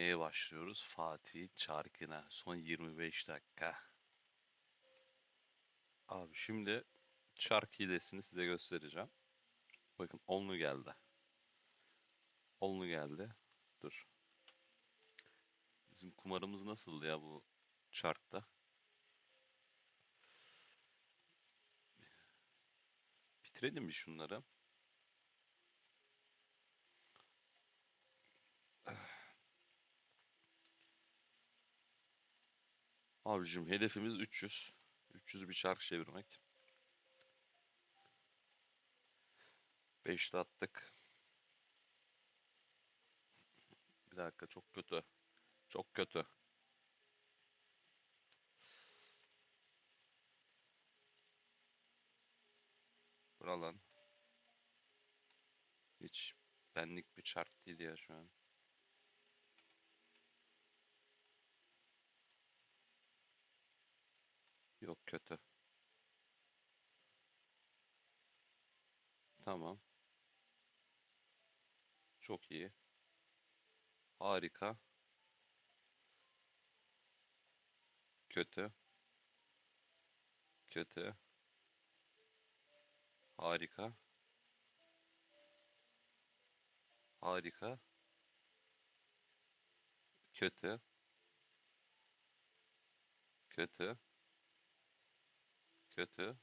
Neye başlıyoruz? Fatih Çarkı'na. Son 25 dakika. Abi şimdi çark hilesini size göstereceğim. Bakın onlu geldi. Onlu geldi. Dur. Bizim kumarımız nasıldı ya bu çarkta? Bitirelim mi şunları? Abicim hedefimiz 300. 300 bir çark çevirmek. 5'te attık. Bir dakika çok kötü. Çok kötü. Bura lan. Hiç benlik bir çark değil ya şu an. Yok kötü. Tamam. Çok iyi. Harika. Kötü. Kötü. Harika. Harika. Kötü. Kötü. Kötü.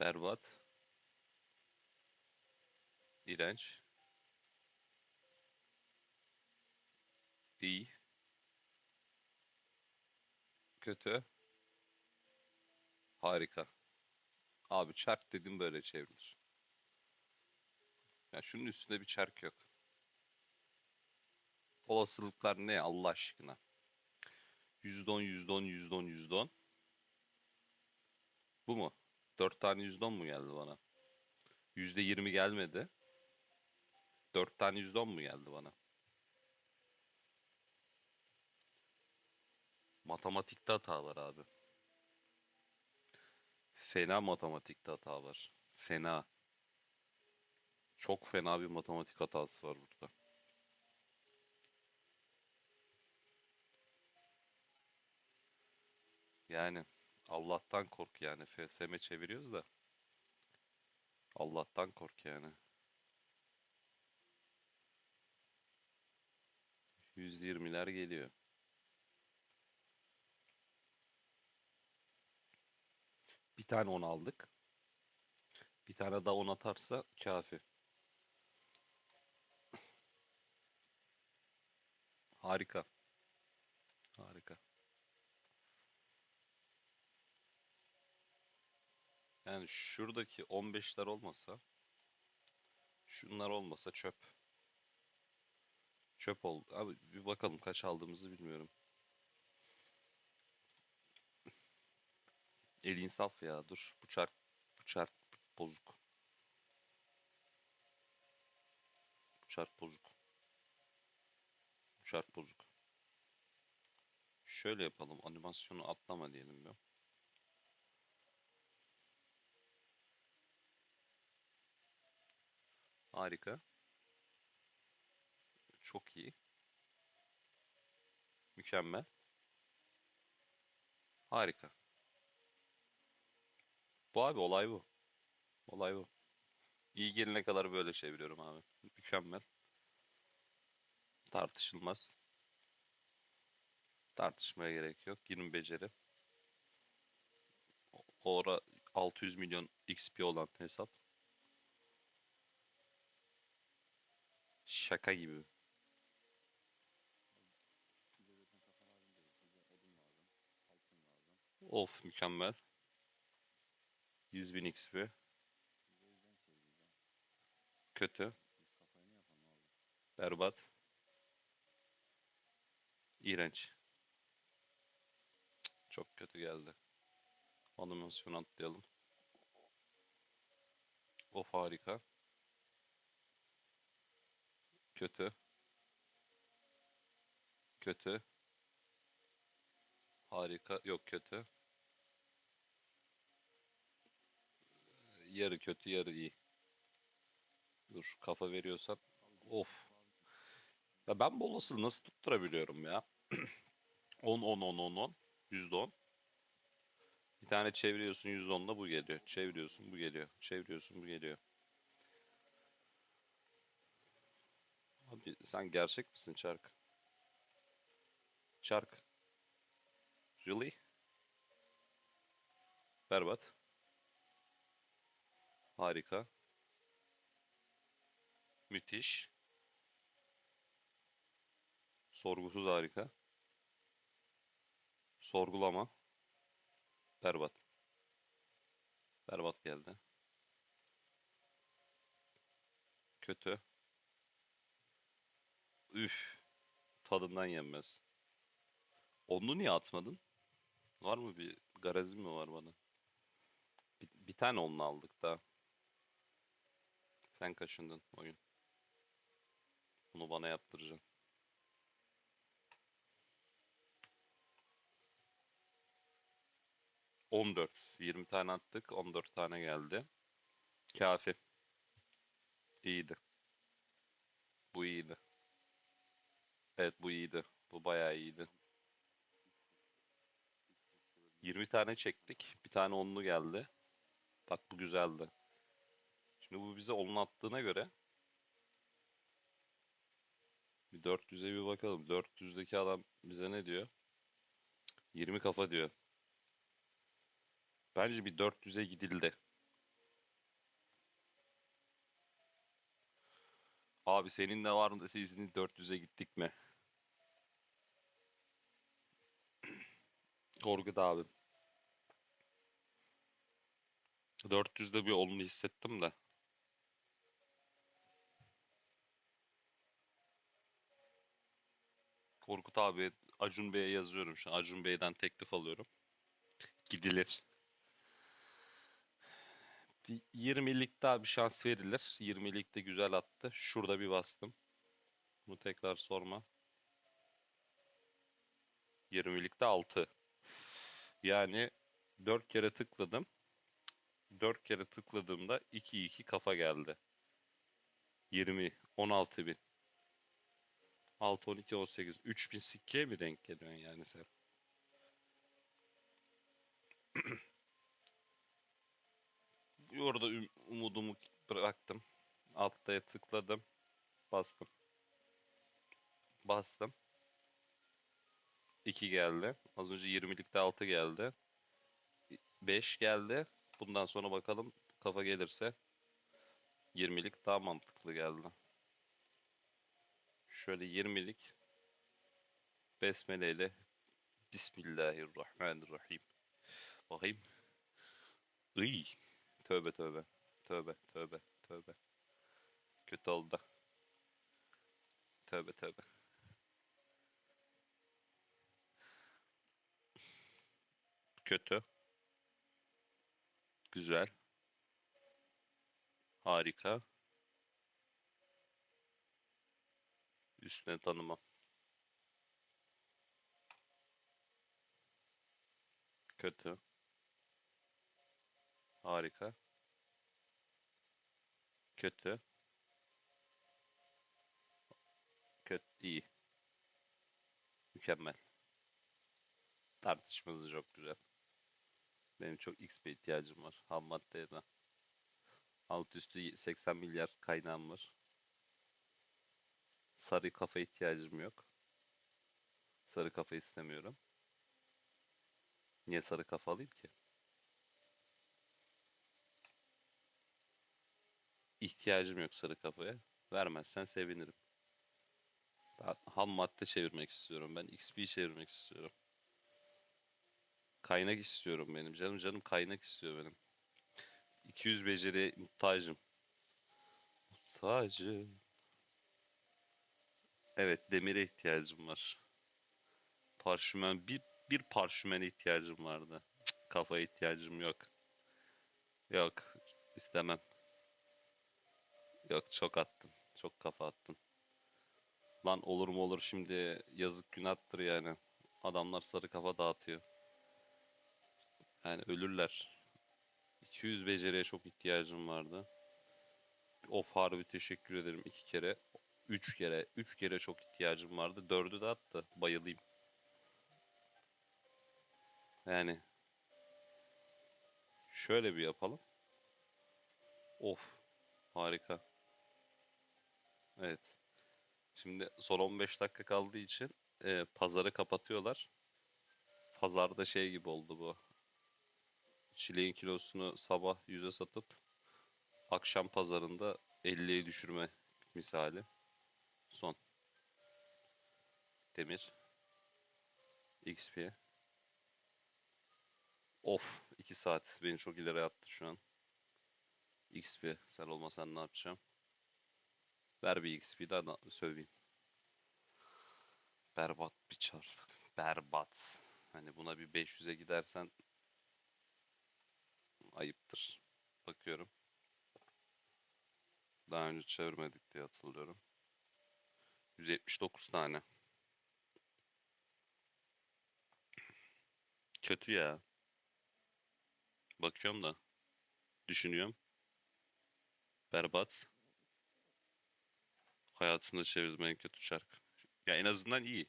Berbat. İğrenç. İyi. Kötü. Harika. Abi çark dedim böyle çevrilir. Ya şunun üstünde bir çark yok. Olasılıklar ne Allah aşkına? %10, %10, %10, %10. Bu mu? 4 tane %10 mu geldi bana? %20 gelmedi. 4 tane %10 mu geldi bana? Matematikte hata var abi. Fena matematikte hata var. Fena. Çok fena bir matematik hatası var burada. Yani Allah'tan kork yani. FSM çeviriyoruz da. Allah'tan kork yani. 120'ler geliyor. Bir tane 10 aldık. Bir tane daha 10 atarsa kafi. Harika. Harika. Yani şuradaki 15'ler olmasa şunlar olmasa çöp. Çöp oldu. Abi bir bakalım kaç aldığımızı bilmiyorum. El insaf ya dur. Bu çark bu çark bozuk. Bu çark bozuk. Bu çark bozuk. Şöyle yapalım. Animasyonu atlama diyelim ya. Harika. Çok iyi. Mükemmel. Harika. Bu abi olay bu. Olay bu. İyi gelene kadar böyle çeviriyorum abi. Mükemmel. Tartışılmaz. Tartışmaya gerek yok. 20 beceri. O ara 600 milyon XP olan hesap. Şaka gibi. Of mükemmel. 100 bin XP. Kötü. Berbat. İğrenç. Çok kötü geldi. Animasyon atlayalım. Of harika. Kötü. Kötü. Harika. Yok kötü. Yarı kötü, yarı iyi. Dur kafa veriyorsan. Of. Ya ben bu olasılığı nasıl tutturabiliyorum ya? 10 10 10 10 10 %10. Bir tane çeviriyorsun %10'da bu geliyor. Çeviriyorsun bu geliyor. Çeviriyorsun bu geliyor. Abi sen gerçek misin Çark? Çark. Really? Berbat. Harika. Müthiş. Sorgusuz harika. Sorgulama. Berbat. Berbat geldi. Kötü. Üf. Tadından yenmez. Onu niye atmadın? Var mı bir garezin mi var bana? Bir, bir tane onunla aldık da. Sen kaşındın oyun. Bunu bana yaptıracaksın. On dört. 20 tane attık. 14 tane geldi. Kafi. İyiydi. Bu iyiydi. Evet bu iyiydi. Bu bayağı iyiydi. 20 tane çektik. Bir tane onlu geldi. Bak bu güzeldi. Şimdi bu bize onlu attığına göre bir 400'e bir bakalım. 400'deki adam bize ne diyor? 20 kafa diyor. Bence bir 400'e gidildi. Abi senin de var mı dese izni 400'e gittik mi? Korkut abi. 400'de bir olumlu hissettim de. Korkut abi Acun Bey'e yazıyorum şu an. Acun Bey'den teklif alıyorum. Gidilir. Bir 20'lik daha bir şans verilir. 20'lik de güzel attı. Şurada bir bastım. Bunu tekrar sorma. 20'likte 6. Yani 4 kere tıkladım. 4 kere tıkladığımda 2 2 kafa geldi. 20 16 bin. 6 12 18 3000 sikkeye mi denk geliyorsun yani sen? umudumu bıraktım. Alttaya tıkladım. Bastım. Bastım. 2 geldi. Az önce 20'likte 6 geldi. 5 geldi. Bundan sonra bakalım kafa gelirse 20'lik daha mantıklı geldi. Şöyle 20'lik Besmele ile Bismillahirrahmanirrahim. Bakayım. Iy. Tövbe tövbe. Tövbe tövbe tövbe. Kötü oldu. Tövbe tövbe. Kötü. Güzel. Harika. Üstüne tanımam. Kötü. Harika. Kötü. Kötü. iyi. Mükemmel. Tartışması çok güzel. Benim çok XP ihtiyacım var. Ham maddeye de. Alt üstü 80 milyar kaynağım var. Sarı kafa ihtiyacım yok. Sarı kafa istemiyorum. Niye sarı kafa alayım ki? İhtiyacım yok sarı kafaya. Vermezsen sevinirim. Ben ham madde çevirmek istiyorum. Ben XP çevirmek istiyorum. Kaynak istiyorum benim. Canım canım kaynak istiyor benim. 200 beceri muhtacım. Muhtacım. Evet demire ihtiyacım var. Parşümen bir bir parşümene ihtiyacım vardı. Cık, kafaya ihtiyacım yok. Yok istemem. Yok çok attın. Çok kafa attın. Lan olur mu olur şimdi yazık günahtır yani. Adamlar sarı kafa dağıtıyor. Yani ölürler. 200 beceriye çok ihtiyacım vardı. Of harbi teşekkür ederim iki kere. 3 kere 3 kere çok ihtiyacım vardı. 4'ü de attı. Bayılayım. Yani şöyle bir yapalım. Of. Harika. Evet. Şimdi son 15 dakika kaldığı için e, pazarı kapatıyorlar. Pazarda şey gibi oldu bu. Çileğin kilosunu sabah 100'e satıp akşam pazarında 50'ye düşürme misali. Son. Demir. XP. Of 2 saat. Beni çok ileri attı şu an. XP. Sen olmasan ne yapacağım? Ver bir XP daha da söveyim. Berbat bir çar. Berbat. Hani buna bir 500'e gidersen ayıptır. Bakıyorum. Daha önce çevirmedik diye hatırlıyorum. 179 tane. Kötü ya. Bakıyorum da. Düşünüyorum. Berbat. Hayatında çevirdiğim en kötü çark. Ya en azından iyi.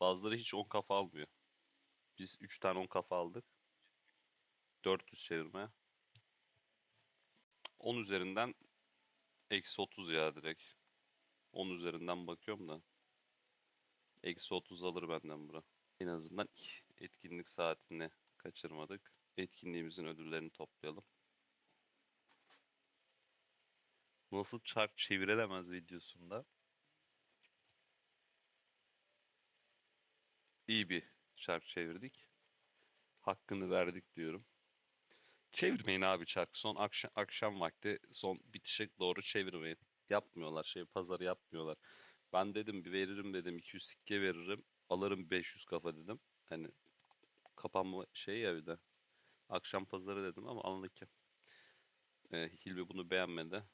Bazıları hiç 10 kafa almıyor. Biz 3 tane 10 kafa aldık. 400 çevirme. 10 üzerinden eksi 30 ya direkt. 10 üzerinden bakıyorum da. Eksi 30 alır benden bura. En azından etkinlik saatini kaçırmadık. Etkinliğimizin ödüllerini toplayalım. Nasıl çark çevirilemez videosunda iyi bir çark çevirdik. Hakkını verdik diyorum. Çevirmeyin abi çark. Son akşam, akşam vakti son bitişe doğru çevirmeyin. Yapmıyorlar şey pazarı yapmıyorlar. Ben dedim bir veririm dedim 200 sikke veririm. Alırım 500 kafa dedim. Hani kapanma şey ya bir de. Akşam pazarı dedim ama anlık. Ee, Hilmi bunu beğenmedi.